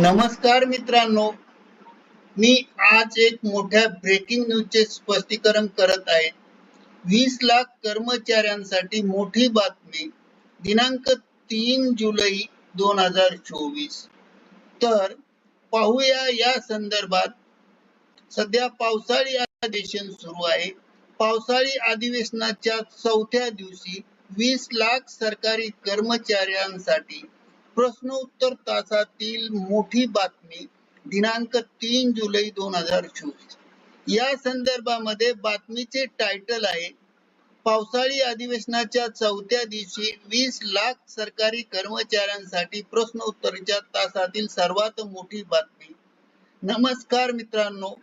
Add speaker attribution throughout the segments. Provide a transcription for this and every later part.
Speaker 1: नमस्कार मित्रांनो. मी आज एक मोठ्या ब्रेकिंग न्यूजचे स्पष्टीकरण करत आहे. वीस लाख कर्मचाऱ्यांसाठी मोठी बातमी. दिनांक तीन जुलै दोन हजार चोवीस. तर पाहूया या संदर्भात. सध्या पावसाळी अधिवेशन सुरू आहे. पावसाळी अधिवेशनाच्या चौथ्या दिवशी वीस लाख सरकारी कर्मचाऱ्यांसाठी प्रश्नोत्तर तासातील मोठी बातमी दिनांक तीन जुलै दोन हजार चोवीस. या संदर्भामध्ये बातमीचे टायटल आहे पावसाळी अधिवेशनाच्या चौथ्या दिवशी वीस लाख सरकारी कर्मचाऱ्यांसाठी प्रश्नोत्तराच्या तासातील सर्वात मोठी बातमी. नमस्कार मित्रांनो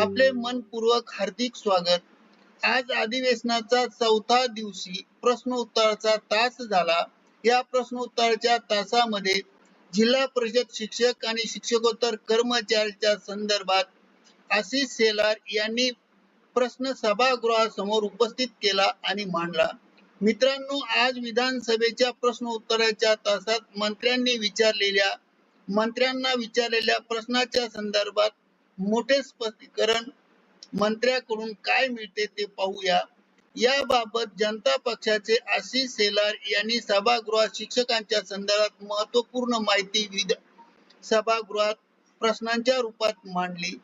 Speaker 1: आपले मनपूर्वक हार्दिक स्वागत. आज अधिवेशनाचा चौथा दिवशी प्रश्नोत्तराचा तास झाला. या प्रश्नोत्तराच्या तासामध्ये जिल्हा परिषद शिक्षक आणि शिक्षकोत्तर कर्मचाऱ्यांच्या संदर्भात आशिष सेलार यांनी प्रश्न सभागृहासमोर उपस्थित केला आणि मांडला. मित्रांनो आज विधानसभेच्या प्रश्नोत्तराच्या तासात मंत्र्यांनी विचारलेल्या मंत्र्यांना विचारलेल्या प्रश्नाच्या संदर्भात मोठे स्पष्टीकरण मंत्र्याकडून काय मिळते ते पाहूया. याबाबत जनता पक्षाचे आशिष शेलार यांनी सभागृहात शिक्षकांच्या संदर्भात महत्त्वपूर्ण माहिती विध सभागृहात प्रश्नांच्या रूपात मांडली.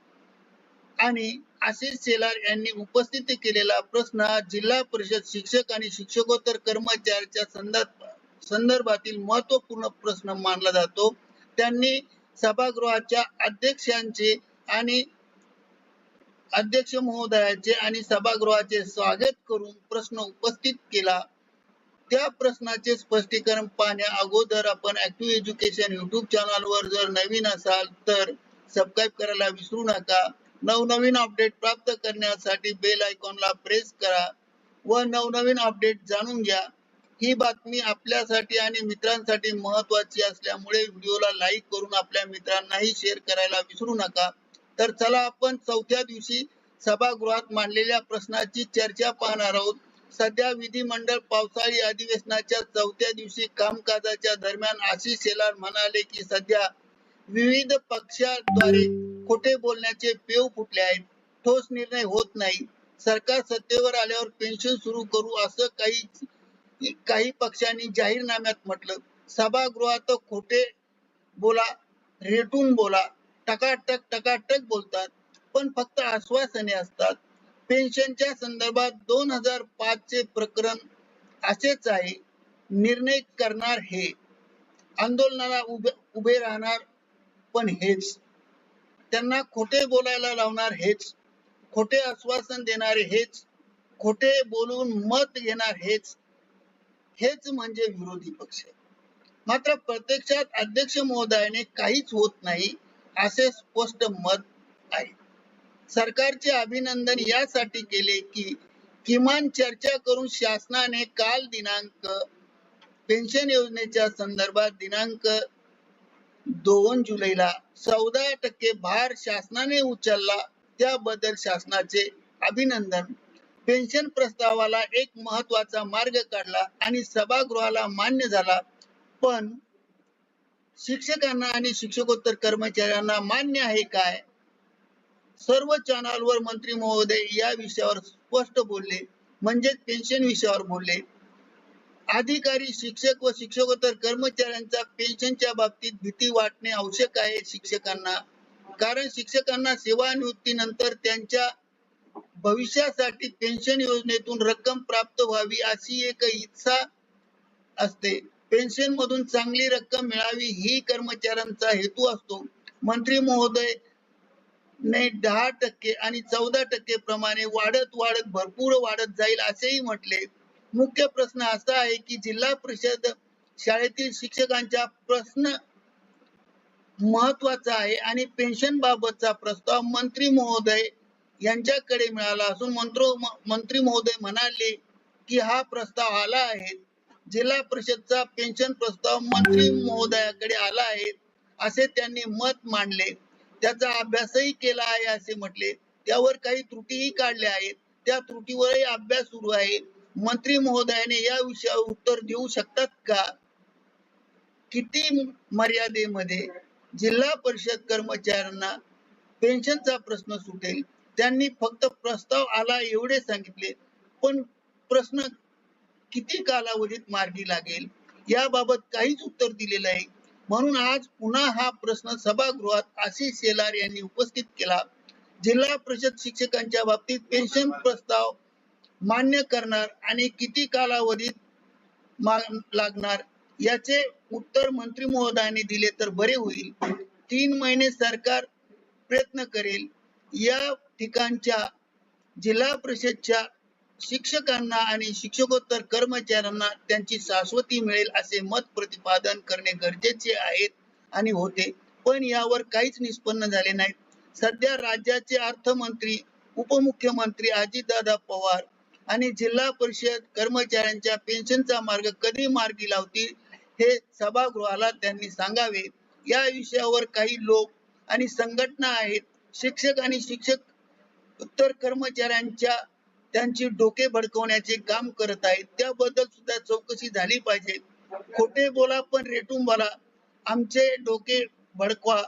Speaker 1: आणि आशिष शेलार यांनी उपस्थित केलेला प्रश्न हा जिल्हा परिषद शिक्षक आणि शिक्षकोत्तर कर्मचाऱ्याच्या संदर्भ संदर्भातील महत्त्वपूर्ण प्रश्न मानला जातो. त्यांनी सभागृहाच्या अध्यक्षांचे आणि अध्यक्ष महोदयाचे आणि सभागृहाचे स्वागत करून प्रश्न उपस्थित केला. त्या प्रश्नाचे स्पष्टीकरण पाहण्या अगोदर आपण ऍक्टिव्ह एज्युकेशन युट्यूब चॅनलवर जर नवीन असाल तर सबस्क्राईब करायला विसरू नका. नवनवीन अपडेट प्राप्त करण्यासाठी बेल आयकॉनला प्रेस करा व नवनवीन अपडेट जाणून घ्या. ही बातमी आपल्यासाठी आणि मित्रांसाठी महत्वाची असल्यामुळे व्हिडिओला लाईक करून आपल्या मित्रांनाही शेअर करायला विसरू नका. तर चला आपण चौथ्या दिवशी सभागृहात मांडलेल्या प्रश्नाची चर्चा पाहणार आहोत. सध्या विधिमंडळ पावसाळी अधिवेशनाच्या चौथ्या दिवशी कामकाजाच्या दरम्यान आशिष शेलार म्हणाले की सध्या विविध पक्षाद्वारे खोटे बोलण्याचे पेव फुटले आहेत. ठोस निर्णय होत नाही. सरकार सत्तेवर आल्यावर पेन्शन सुरू करू असं काही काही पक्षांनी जाहीरनाम्यात म्हटलं. सभागृहात खोटे बोला रेटून बोला. टकाटक टकाटक बोलतात पण फक्त आश्वासने असतात. पेन्शनच्या संदर्भात दोन हजार पाच चे प्रकरण असेच आहे. निर्णय करणार हे. आंदोलनाला उभे उभे राहणार पण हेच. त्यांना खोटे बोलायला लावणार हेच. खोटे आश्वासन देणारे हेच. खोटे बोलून मत घेणार हेच. हेच म्हणजे विरोधी पक्ष. मात्र प्रत्यक्षात अध्यक्ष महोदयाने काहीच होत नाही. असे स्पष्ट मत आहे. सरकारचे अभिनंदन यासाठी केले की किमान चर्चा करून शासनाने काल दिनांक पेन्शन योजनेच्या संदर्भात दिनांक दोन जुलैला चौदा टक्के भार शासनाने उचलला. त्याबद्दल शासनाचे अभिनंदन. पेन्शन प्रस्तावाला एक महत्त्वाचा मार्ग काढला आणि सभागृहाला मान्य झाला. पण शिक्षकांना आणि शिक्षकोत्तर कर्मचाऱ्यांना मान्य आहे काय? सर्व चॅनलवर मंत्री महोदय या विषयावर स्पष्ट बोलले म्हणजेच पेन्शन विषयावर बोलले. अधिकारी शिक्षक व शिक्षकोत्तर कर्मचाऱ्यांचा पेन्शनच्या बाबतीत भीती वाटणे आवश्यक आहे शिक्षकांना. कारण शिक्षकांना सेवानिवृत्तीनंतर त्यांच्या भविष्यासाठी पेन्शन योजनेतून रक्कम प्राप्त व्हावी अशी एक इच्छा असते. पेन्शन मधून चांगली रक्कम मिळावी ही कर्मचाऱ्यांचा हेतू असतो. मंत्री महोदय ने दहा टक्के आणि चौदा टक्के प्रमाणे वाढत वाढत भरपूर वाढत जाईल असेही म्हटले. मुख्य प्रश्न असा आहे की जिल्हा परिषद शाळेतील शिक्षकांचा प्रश्न महत्त्वाचा आहे आणि पेन्शन बाबतचा प्रस्ताव मंत्री महोदय यांच्याकडे मिळाला असून मंत्र मंत्री महोदय म्हणाले की हा प्रस्ताव आला आहे. जिल्हा परिषदचा पेन्शन प्रस्ताव मंत्री महोदयाकडे आला आहे असे त्यांनी मत मांडले. त्याचा अभ्यासही केला आहे असे म्हटले. त्यावर काही त्रुटीही काढल्या आहेत. त्या त्रुटीवरही अभ्यास सुरू आहे. मंत्री महोदयाने या विषयावर उत्तर देऊ शकतात का? किती मर्यादेमध्ये जिल्हा परिषद कर्मचाऱ्यांना पेन्शनचा प्रश्न सुटेल? त्यांनी फक्त प्रस्ताव आला एवढे सांगितले. पण प्रश्न किती कालावधीत मार्गी लागेल? याबाबत काहीच उत्तर दिलेलं आहे म्हणून आज पुन्हा हा प्रश्न सभागृहात आशिष शेलार यांनी उपस्थित केला. जिल्हा परिषद शिक्षकांच्या बाबतीत पेन्शन प्रस्ताव मान्य करणार आणि किती कालावधीत लागणार याचे उत्तर मंत्री महोदयाने दिले तर बरे होईल. तीन महिने सरकार प्रयत्न करेल. या ठिकाणच्या जिल्हा परिषदच्या शिक्षकांना आणि शिक्षकोत्तर कर्मचाऱ्यांना त्यांची शाश्वती मिळेल असे मत प्रतिपादन करणे गरजेचे आहेत आणि होते. पण यावर काहीच निष्पन्न झाले नाही सध्या राज्याचे अर्थमंत्री उपमुख्यमंत्री अजितदादा पवार आणि जिल्हा परिषद कर्मचाऱ्यांच्या पेन्शनचा मार्ग कधी मार्गी लावतील हे सभागृहाला त्यांनी सांगावे. या विषयावर काही लोक आणि संघटना आहेत. शिक्षक आणि शिक्षक उत्तर कर्मचाऱ्यांच्या त्यांची डोके भडकवण्याचे काम करत आहेत. त्याबद्दल सुद्धा चौकशी झाली पाहिजे. खोटे बोला पण रेटून बोला. आमचे डोके भडकवा.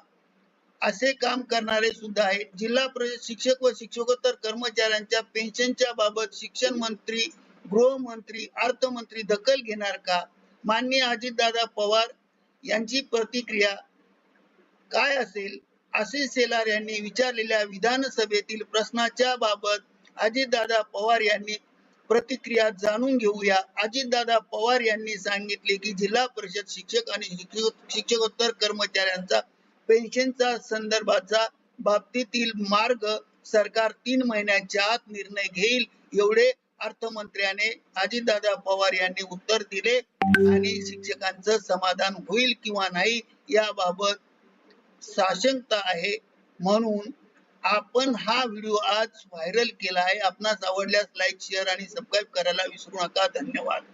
Speaker 1: असे काम करणारे सुद्धा आहेत. जिल्हा परिषद शिक्षक व शिक्षकोत्तर कर्मचाऱ्यांच्या पेन्शनच्या बाबत शिक्षण मंत्री गृहमंत्री अर्थमंत्री दखल घेणार का? माननीय अजितदादा पवार यांची प्रतिक्रिया काय असेल? असे सेलार यांनी विचारलेल्या विधानसभेतील प्रश्नाच्या बाबत अजितदादा पवार यांनी प्रतिक्रिया जाणून घेऊया. अजितदादा पवार यांनी सांगितले की जिल्हा परिषद शिक्षक आणि शिक्षक शिक्षकोत्तर कर्मचाऱ्यांचा पेन्शनचा संदर्भाचा बाबतीतील मार्ग सरकार तीन महिन्याच्या आत निर्णय घेईल एवढे अर्थमंत्र्याने अजितदादा पवार यांनी उत्तर दिले आणि शिक्षकांचं समाधान होईल किंवा नाही याबाबत साशंकता आहे म्हणून आपण हा व्हिडिओ आज व्हायरल केला आहे. आपणास आवडल्यास लाईक शेअर आणि सबस्क्राईब करायला विसरू नका. धन्यवाद.